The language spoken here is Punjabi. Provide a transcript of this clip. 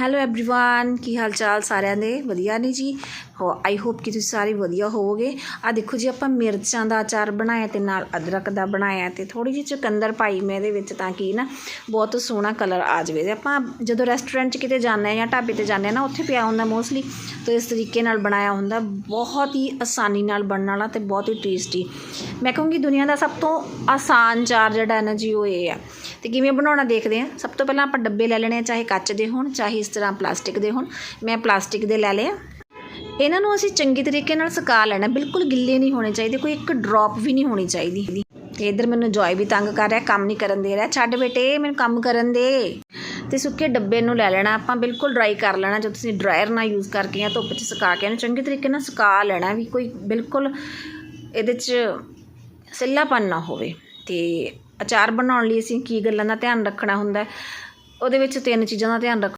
ਹੈਲੋ एवरीवन ਕੀ ਹਾਲ ਚਾਲ ਸਾਰਿਆਂ ਦੇ ਵਧੀਆ ਨੇ ਜੀ ਹੋ ਆਈ ਹੋਪ ਕਿ ਤੁਸੀਂ ਸਾਰੇ ਵਧੀਆ ਹੋਵੋਗੇ ਆ ਦੇਖੋ ਜੀ ਆਪਾਂ ਮਿਰਚਾਂ ਦਾ ਅਚਾਰ ਬਣਾਇਆ ਤੇ ਨਾਲ ਅਦਰਕ ਦਾ ਬਣਾਇਆ ਤੇ ਥੋੜੀ ਜਿਹੀ ਚੁਕੰਦਰ ਪਾਈ ਮੈਂ ਇਹਦੇ ਵਿੱਚ ਤਾਂ ਕਿ ਨਾ ਬਹੁਤ ਸੋਹਣਾ ਕਲਰ ਆ ਜਾਵੇ ਤੇ ਆਪਾਂ ਜਦੋਂ ਰੈਸਟੋਰੈਂਟ 'ਚ ਕਿਤੇ ਜਾਂਦੇ ਆ ਜਾਂ ਢਾਬੇ ਤੇ ਜਾਂਦੇ ਆ ਨਾ ਉੱਥੇ ਪਿਆ ਹੁੰਦਾ ਮੋਸਟਲੀ ਤੇ ਇਸ ਤਰੀਕੇ ਨਾਲ ਬਣਾਇਆ ਹੁੰਦਾ ਬਹੁਤ ਹੀ ਆਸਾਨੀ ਨਾਲ ਬਣਨ ਵਾਲਾ ਤੇ ਬਹੁਤ ਹੀ ਟੇਸਟੀ ਮੈਂ ਕਹੂੰਗੀ ਦੁਨੀਆ ਦਾ ਸਭ ਤੋਂ ਆਸਾਨ ਚਾਰ ਜਿਹੜਾ ਹੈ ਨਾ ਜੀ ਉਹ ਇਹ ਆ ਤੇ ਕਿਵੇਂ ਬਣਾਉਣਾ ਦੇਖਦੇ ਆ ਸਭ ਤੋਂ ਪਹਿਲਾਂ ਆਪਾਂ ਡੱਬੇ ਲੈ ਲੈਣੇ ਆ ਚਾਹੇ ਕੱਚ ਦੇ ਹੋਣ ਚਾਹੇ ਇਸ ਤਰ੍ਹਾਂ ਪਲਾਸਟਿਕ ਦੇ ਹੋਣ। ਮੈਂ ਪਲਾਸਟਿਕ ਦੇ ਲੈ ਲਿਆ ਇਹਨਾਂ ਨੂੰ ਅਸੀਂ ਚੰਗੀ ਤਰੀਕੇ ਨਾਲ ਸੁਕਾ ਲੈਣਾ। ਬਿਲਕੁਲ ਗਿੱਲੇ ਨਹੀਂ ਹੋਣੇ ਚਾਹੀਦੇ। ਕੋਈ ਇੱਕ ਡ੍ਰੌਪ ਵੀ ਨਹੀਂ ਹੋਣੀ ਚਾਹੀਦੀ। ਤੇ ਇਧਰ ਮੈਨੂੰ ਜੋਏ ਵੀ ਤੰਗ ਕਰ ਰਿਹਾ, ਕੰਮ ਨਹੀਂ ਕਰਨ ਦੇ ਰਿਹਾ। ਛੱਡ ਬੇਟੇ, ਮੈਨੂੰ ਕੰਮ ਕਰਨ ਦੇ। ਤੇ ਸੁੱਕੇ ਡੱਬੇ ਨੂੰ ਲੈ ਲੈਣਾ। ਆਪਾਂ ਬਿਲਕੁਲ ਡਰਾਈ ਕਰ ਲੈਣਾ। ਜਦੋਂ ਤੁਸੀਂ ਡਰਾਇਰ ਨਾਲ ਯੂਜ਼ ਕਰਕੇ ਜਾਂ ਧੁੱਪ 'ਚ ਸੁਕਾ ਕੇ ਇਹਨੂੰ ਚੰਗੇ ਤਰੀਕੇ ਨਾਲ ਸੁਕਾ ਲੈਣਾ ਵੀ ਕੋਈ ਬਿਲਕੁਲ ਇਹਦੇ 'ਚ ਸਿੱਲਾਪਨ ਨਾ ਹੋਵੇ। ਤੇ ਅਚਾਰ ਬਣਾਉਣ ਲਈ ਅਸੀਂ ਕੀ ਗੱਲਾਂ ਦਾ ਧਿਆਨ ਰੱਖਣਾ ਹੁੰਦਾ? ਉਹਦੇ ਵਿੱਚ ਤਿੰਨ ਚੀਜ਼ਾਂ ਦਾ ਧਿਆਨ ਰੱਖ